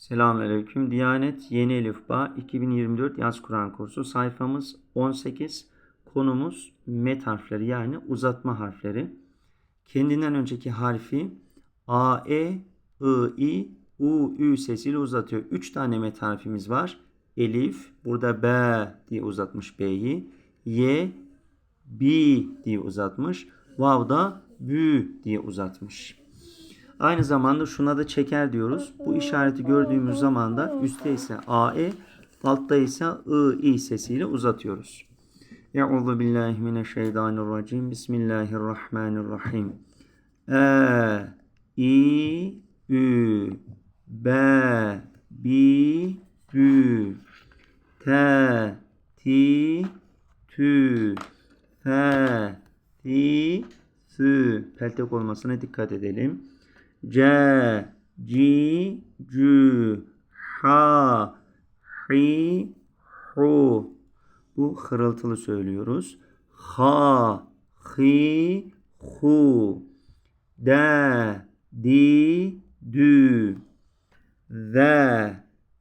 Selamünaleyküm. Diyanet Yeni Elifba 2024 Yaz Kur'an kursu sayfamız 18. Konumuz met harfleri yani uzatma harfleri. Kendinden önceki harfi A, E, I, I, U, Ü sesiyle uzatıyor. 3 tane met harfimiz var. Elif, burada B diye uzatmış B'yi. Y, B diye uzatmış. Vav da Bü diye uzatmış. Aynı zamanda şuna da çeker diyoruz. Bu işareti gördüğümüz zaman da üstte ise AE, altta ise I, I sesiyle uzatıyoruz. Euzu billahi mineşşeytanirracim. Bismillahirrahmanirrahim. E, I, Ü, B, Bi, Bü, T, Ti, Tü, Fe, Ti, Sü. Peltek olmasına dikkat edelim. C, Ci, Cü, Ha, Hi, Hu. Bu hırıltılı söylüyoruz. Ha, Hi, Hu. De, Di, Dü. Ve,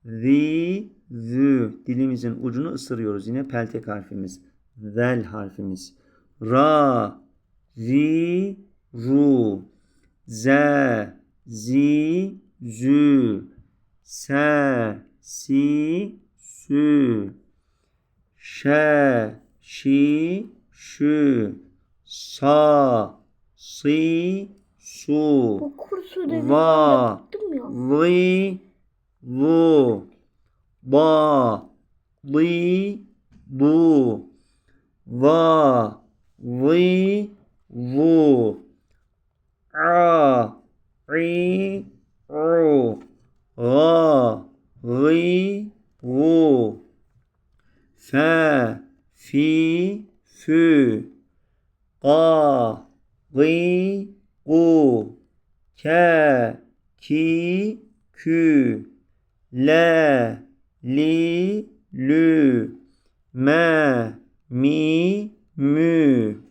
Zi, Zü. Dilimizin ucunu ısırıyoruz. Yine peltek harfimiz. Zel harfimiz. Ra, Zi, Ru. Z, zi, zü, se, si, sü, şe, şi, şü, sa, si, su, Bu kursu da Va. li, lu, ba, li, bu, va, li, vu, a, ri, ru, ga, ri, ru, fe, fi, fü, ga, ri, gu, ke, ki, kü, le, li, lü, me, mi, mü,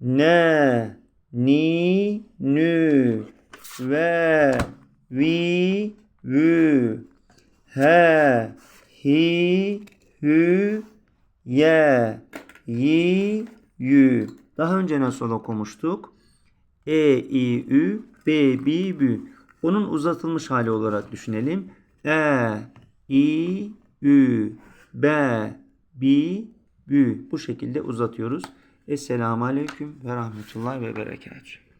ne, ni, nü, ve, vi, vü, he, hi, hü, ye, yi, yü. Daha önce nasıl okumuştuk? E, I, Ü, B, B, Bü. Onun uzatılmış hali olarak düşünelim. E, I, Ü, B, B, Bü. Bu şekilde uzatıyoruz. Esselamu Aleyküm ve Rahmetullah ve Berekatuhu.